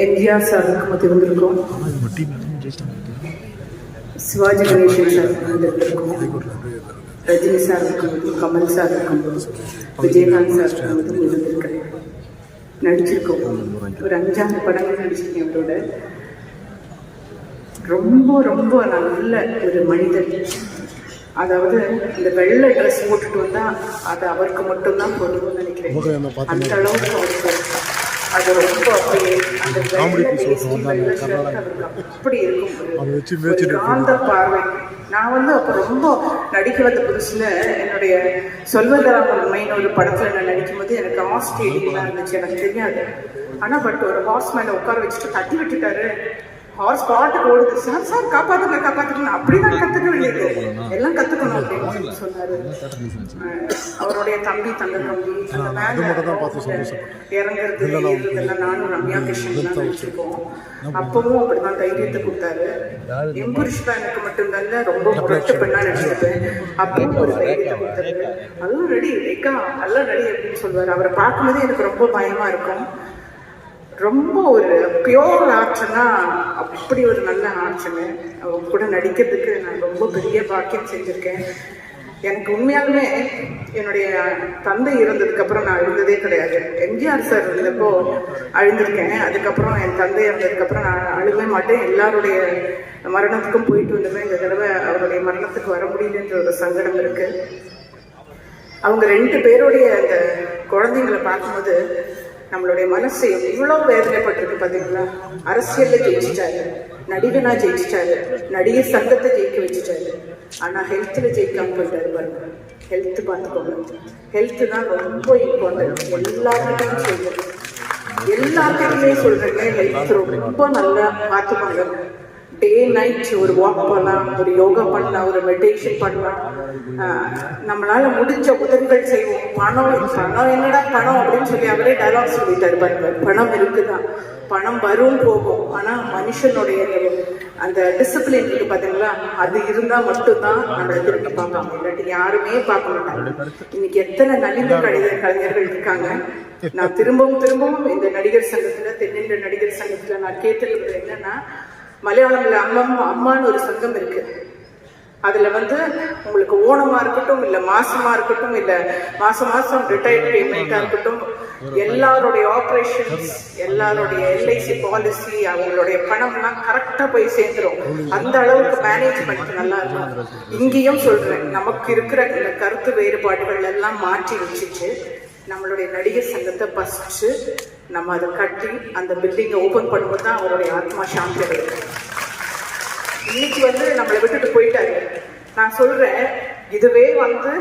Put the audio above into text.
எம்ஜிஆர் சாருக்கு மத்தி வந்திருக்கோம். சிவாஜி கணேசன் சார் வந்திருக்கோம். ரஜினி சார் இருக்கும்போது கமல் சார் இருக்கும்போது விஜயகாந்த் சார் இருக்கும்போது வந்திருக்கேன் நடிச்சிருக்கோம். ஒரு அஞ்சாறு படங்கள் நடிச்சிருக்கேன் அவரோட. ரொம்ப ரொம்ப நல்ல ஒரு மனிதன் அதாவது இந்த வெள்ளை ட்ரெஸ் போட்டுட்டு வந்தா அது அவருக்கு மட்டும்தான் பொருந்தும்னு நினைக்கிறேன். அந்த அளவுக்கு அவருக்கு அது ரொம்ப அப்படியே அந்த அப்படி இருக்கும். பார்வை. நான் வந்து அப்போ ரொம்ப நடிக்க வந்த புதுசுல என்னுடைய சொல்வதராமன் மைன் ஒரு படத்துல நான் நடிக்கும்போது எனக்கு ஆஸ்திரேலியெல்லாம் இருந்துச்சு எனக்கு தெரியாது. ஆனா பட் ஒரு ஹார்ஸ் மேல உட்கார வச்சுட்டு தட்டி விட்டுட்டாரு. ஹார்ஸ் பாட்டுக்கு ஓடுது சார் சார் காப்பாத்துங்க காப்பாத்துங்க. அப்படிதான் கத்துக்க வேண்டியது எல்லாம் கத்துக்கணும் அப்படின்னு சொன்னாரு. அவருடைய தம்பி தங்க தம்பி இறங்குறது ஏறுறதெல்லாம் நானும் ரம்யா கிருஷ்ணன் தான் நடிச்சிருக்கோம் அப்பவும் அப்படிதான் தைரியத்தை கொடுத்தாரு. எம்புரிஷ் தான் எனக்கு மட்டும்தான் ரொம்ப முரட்டு பெண்ணா நடிச்சிருப்பேன். அப்பவும் ஒரு தைரியத்தை கொடுத்தாரு. அதுவும் ரெடி ஏக்கா நல்லா ரெடி அப்படின்னு சொல்லுவாரு. அவரை பார்க்கும்போது எனக்கு ரொம்ப பயமா இருக்கும். ரொம்ப ஒரு பியோர் ஆர்ட்ஸ்னா அப்படி ஒரு நல்ல ஆர்ட்ஸுங்க அவங்க கூட நடிக்கிறதுக்கு நான் ரொம்ப பெரிய பாக்கியம் செஞ்சுருக்கேன். எனக்கு உண்மையாலுமே என்னுடைய தந்தை இறந்ததுக்கப்புறம் நான் அழுந்ததே கிடையாது. எம்ஜிஆர் சார் இருந்தப்போ அழுந்திருக்கேன். அதுக்கப்புறம் என் தந்தை இறந்ததுக்கப்புறம் நான் அழுகவே மாட்டேன். எல்லாருடைய மரணத்துக்கும் போயிட்டு வந்துமே இந்த தடவை அவருடைய மரணத்துக்கு வர முடியலன்ற ஒரு சங்கடம் இருக்கு. அவங்க ரெண்டு பேருடைய அந்த குழந்தைங்களை பார்க்கும்போது நம்மளுடைய மனசு எவ்வளோ வேதனைப்பட்டிருக்கு பார்த்தீங்களா அரசியல்ல ஜெயிச்சிட்டாரு. நடிகனா ஜெயிச்சிட்டாரு. நடிகர் சங்கத்தை ஜெயிக்க வச்சுட்டாரு. ஆனா ஹெல்த்ல ஜெயிக்காம போயிட்டாரு பாருங்க. ஹெல்த் பார்த்துக்கோங்க ஹெல்த் தான் ரொம்ப இம்பார்ட்டன்ட் எல்லாருக்கும் சொல்றேன். எல்லாத்துக்குமே சொல்றேங்க. ஹெல்த் ரொம்ப நல்லா பார்த்துக்கோங்க டே நைட் ஒரு வாக் பண்ணலாம் ஒரு யோகா பண்ணலாம் ஒரு மெடிடேஷன் பண்ணலாம். நம்மளால முடிஞ்ச உதவிகள் செய்வோம். பணம் பணம் என்னடா பணம் அப்படின்னு சொல்லி அவரே டைலாக் சொல்லிட்டாரு பாருங்க. பணம் இருக்குதான் பணம் வரும் போகும். ஆனா மனுஷனுடைய அந்த டிசிப்ளின் இருக்கு பாத்தீங்களா? அது இருந்தா மட்டும்தான் நம்மளை திரும்பி பார்ப்பாங்க. இல்லாட்டி யாருமே பார்க்க மாட்டாங்க. இன்னைக்கு எத்தனை நலிந்த கலைஞர் கலைஞர்கள் இருக்காங்க. நான் திரும்பவும் திரும்பவும் இந்த நடிகர் சங்கத்துல தென்னிந்திய நடிகர் சங்கத்துல நான் கேட்டிருக்கிறது என்னன்னா மலையாளம்ல அம்மா அம்மான்னு ஒரு சங்கம் இருக்கு. அதுல வந்து உங்களுக்கு ஓணமா இருக்கட்டும் இல்ல மாசமா இருக்கட்டும் இல்ல மாசம் மாசம் ரிட்டையர்ட் பேமெண்டா இருக்கட்டும் எல்லாருடைய ஆப்ரேஷன்ஸ் எல்லாருடைய எல்ஐசி பாலிசி அவங்களுடைய பணம்லாம் கரெக்டா போய் சேர்ந்துரும். அந்த அளவுக்கு மேனேஜ்மெண்ட் நல்லா இருக்கும். இங்கேயும் சொல்றேன் நமக்கு இருக்கிற இந்த கருத்து வேறுபாடுகள் எல்லாம் மாற்றி வச்சுட்டு நம்மளுடைய நடிகர் சங்கத்தை ஃபஸ்ட்டு நம்ம அதை கட்டி அந்த பில்டிங்கை ஓப்பன் பண்ணும்போது தான் அவருடைய ஆத்மா சாந்தி அடையும் இன்னைக்கு வந்து நம்மளை விட்டுட்டு போயிட்டாரு. நான் சொல்கிறேன் இதுவே வந்து